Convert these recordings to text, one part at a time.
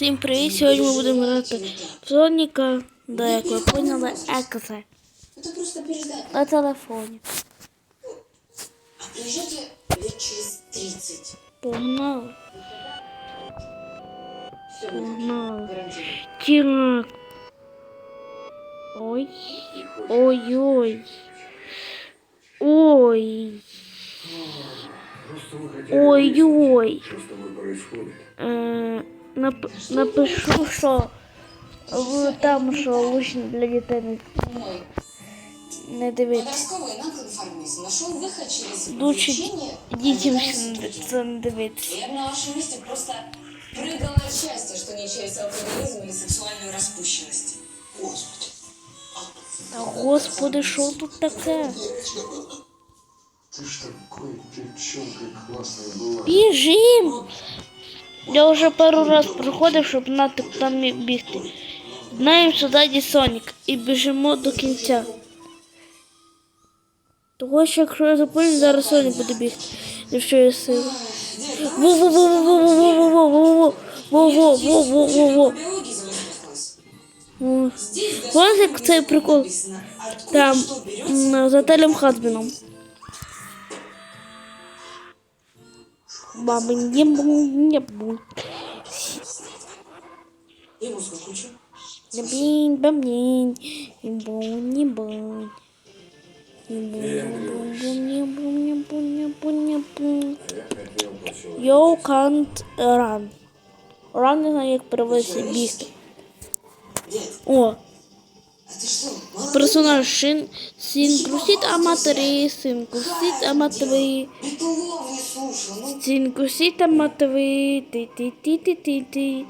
Всім привіт! Сьогодні ми будемо грати в Соніка, да, як ви поняли, Екзе Это просто переждать. на телефоні. А приезжайте лет через 30. Погнали, Все будет. погнали. Гарантирую. Так. Ой. Ой-ой. Ой. Ой-ой. Что с тобой происходит? Е, нап- напишу, що в там, що лучше для дітей не, Мой не дивитися. подростковый нонконформизм нашел выход через Лучше увлечение дітям организованной ще преступностью. це не дивитися. Я бы на вашем месте просто прыгала от счастья, что не через алкоголизм или сексуальную распущенность. Господи. Та господи, що тут таке? Ты ж такой девчонкой классной была. Біжим! Я вже пару раз проходив, щоб куди мені бігти. Знаємо, що ззаді Сонік і біжимо до кінця. Того, що якщо я запомню, зараз Сонік буде бігти. Якщо є сила. Во-во-во-во-во-во-во-во-во-во-во-во-во. Биологии замахнулась. О. Здесь як цей прикол? Там за Телем Хазбіном. Мамы не, не будет. И музыку не бун, не бун. Yo can't run. Run не знаю, як переводиться бігти. О. Персонаж шин, син крусить аматори, син крусить аматори. Сінкусіта матери, ти ти ти ти ти ти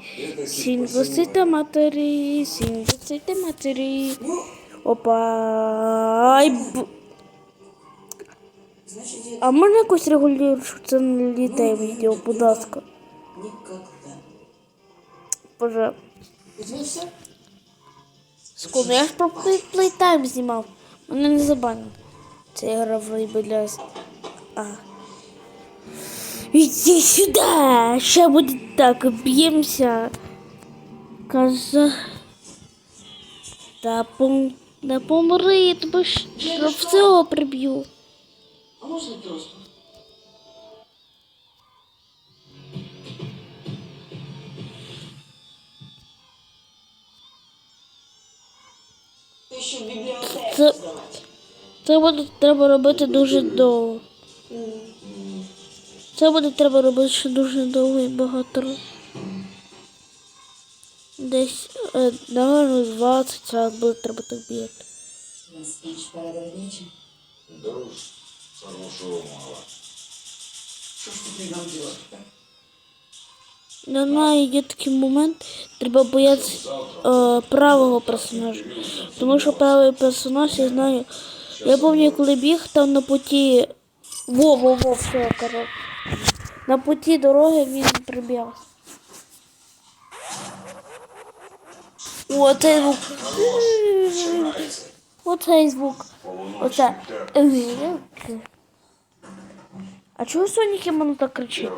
Сінкусіта матері, сінкусіта матері. Опа. Ай, б... А можна якось регулювати, що це не літає відео, будь ласка? Боже. Скоро я ж про плейтайм знімав. Мене не забанили. Це ігра в для... А. Иди сюда! Сейчас будет так, бьемся. Каза... Да, пом... да помри, тебе що в цього приб'ю. А можна просто? Ти що в бібліотеку Це... Треба робити дуже довго. Це буде треба робити ще дуже довго і багато. Десь, е, наверное, 20 разів буде треба так бігати. На. Да уж, хорошего мало. Что ж ты нам делать Не знаю, є такий момент, треба боятися е, правого персонажа. Тому що правий персонаж, я знаю. Я пам'ятаю, коли біг там на путі. Во, во, во, все, коротше. На путі дороги він прибіг. О, цей звук. Оцей звук. Оце. А чого Сонік йому так кричить?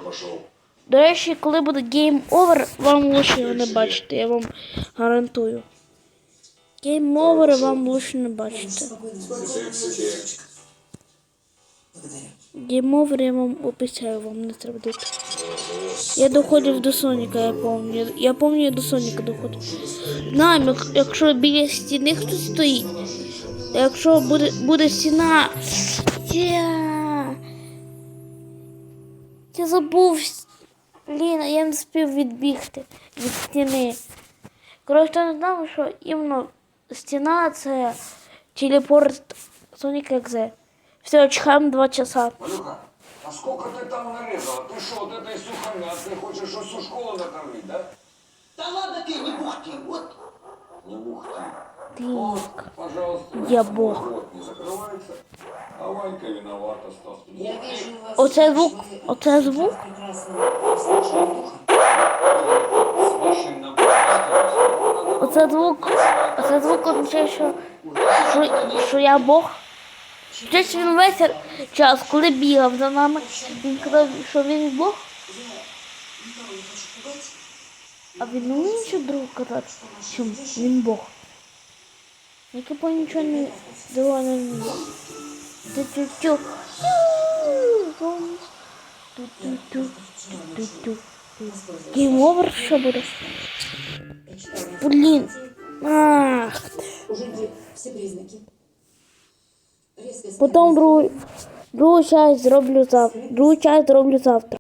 До речі, коли буде гейм овер, вам лучше його не бачити, я вам гарантую. Гейм овер вам лучше не бачити. Благодарю. Овер я вам обіцяю, вам не треба дити. Я доходив до Соніка, я пам'ятаю. Я пам'ятаю, я до Соніка доходив. Як- якщо біля стіни хтось стоїть. Якщо буде, буде стіна. Я, я забув. Ліна, я не спів відбігти від стіни. Коротше, не знав, що іменно стіна це телепорт Соніка Екзе. Все, чекаємо два часа. Малюха, а сколько ты там нарезала? Ты что, от этой сухомятки хочешь всю школу накормить, да? Да ладно ты, не бухти, вот. Не бухти. Так. Пожалуйста. Я бог. Рот не закрывается. А Ванька виновата, Стас. Я вижу у вас... Оце звук, оце звук. Прекрасно. Слушаю духа. С машинным постарайся. Оце звук. Оце звук означає, що, що, що я Бог. Щось він весь час, коли бігав за нами, він казав, що він Бог. Никого А він не вміє ще другу катати? Чим? Він Бог. Тупо нічого не дала не вміє. Тю-тю-тю. Ту-ту-ту. Ту-ту-ту. Гейм овер що буде? Блін. Ах. Уже все признаки. Потім другу, другу часть зроблю завтра. Другу часть зроблю завтра.